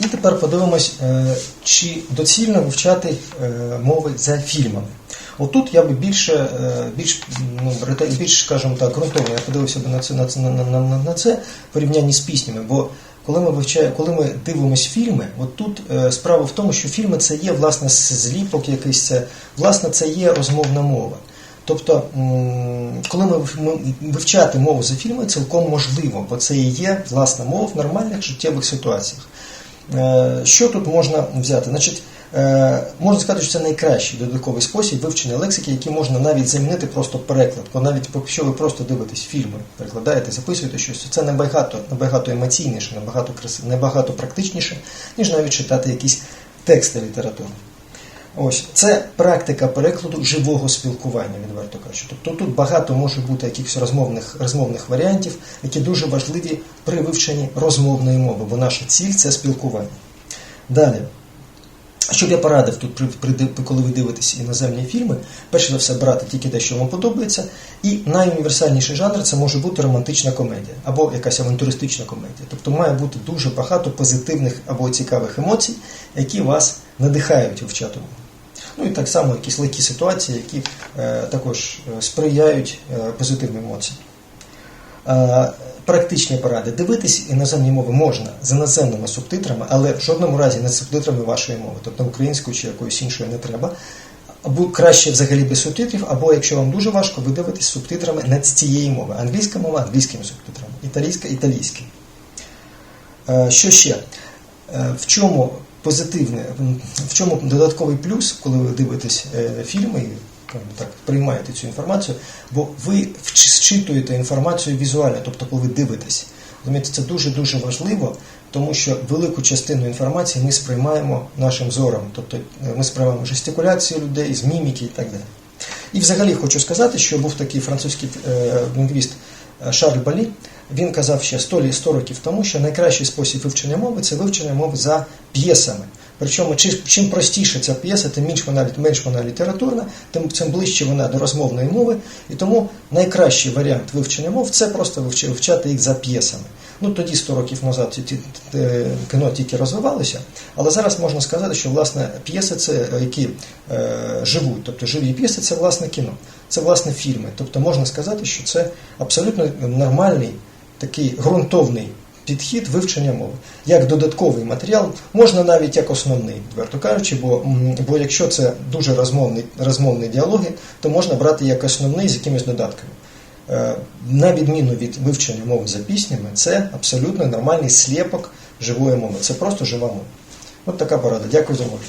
І тепер подивимось, е, чи доцільно вивчати е, мови за фільмами. Отут я би більше, е, більш, ну, більш скажімо так, ґрунтовно я подивився би на це, на це, на, на, на, це в порівнянні з піснями. Бо коли ми вивчаємо, коли ми дивимося фільми, от тут справа в тому, що фільми це є власне зліпок якийсь, це власне це є розмовна мова. Тобто, коли ми- вивчати мову за фільми, цілком можливо, бо це і є власна мова в нормальних життєвих ситуаціях. Е, Що тут можна взяти? Значить, е, можна сказати, що це найкращий додатковий спосіб вивчення лексики, який можна навіть замінити просто переклад. Бо навіть якщо ви просто дивитесь фільми, перекладаєте, записуєте щось, це набагато, набагато емоційніше, набагато краси, набагато практичніше, ніж навіть читати якісь тексти літературні. Ось це практика перекладу живого спілкування, відверто кажучи. Тобто тут багато може бути якихось розмовних, розмовних варіантів, які дуже важливі при вивченні розмовної мови, бо наша ціль це спілкування. Далі. Що б я порадив тут, при, при, коли ви дивитесь іноземні фільми, перш за все брати тільки те, що вам подобається, і найуніверсальніший жанр це може бути романтична комедія або якась авантюристична комедія. Тобто має бути дуже багато позитивних або цікавих емоцій, які вас надихають вивчати. Ну і так само якісь легкі ситуації, які е, також е, сприяють е, позитивним емоціям. Практичні поради. Дивитись іноземні мови можна з іноземними субтитрами, але в жодному разі не субтитрами вашої мови, тобто українською чи якоюсь іншою не треба. Або краще взагалі без субтитрів, або якщо вам дуже важко, ви дивитесь субтитрами не цієї мови. Англійська мова англійськими субтитрами, італійська італійськими. Що ще? В чому позитивне, в чому додатковий плюс, коли ви дивитесь е, фільми і так, приймаєте цю інформацію, бо ви вч- зчитуєте інформацію візуально, тобто коли ви дивитесь. Розумієте, це дуже-дуже важливо, тому що велику частину інформації ми сприймаємо нашим зором, тобто е, ми сприймаємо жестикуляцію людей, з міміки і так далі. І взагалі хочу сказати, що був такий французький е, лінгвіст Шарль Балі, він казав ще 100, лі- 100 років тому, що найкращий спосіб вивчення мови це вивчення мови за п'єсами. Причому чим простіше ця п'єса, тим менш вона, менш вона літературна, тим, тим ближче вона до розмовної мови. І тому найкращий варіант вивчення мов це просто вивч- вивчати їх за п'єсами. Ну тоді 100 років назад кіно тільки розвивалося, але зараз можна сказати, що власне п'єси це е, які е, живуть, тобто живі п'єси це власне кіно, це власне фільми. Тобто можна сказати, що це абсолютно нормальний такий ґрунтовний підхід вивчення мови. Як додатковий матеріал, можна навіть як основний, відверто кажучи, бо, бо якщо це дуже розмовні, розмовні діалоги, то можна брати як основний з якимись додатками. Е, На відміну від вивчення мови за піснями, це абсолютно нормальний сліпок живої мови. Це просто жива мова. От така порада. Дякую за увагу.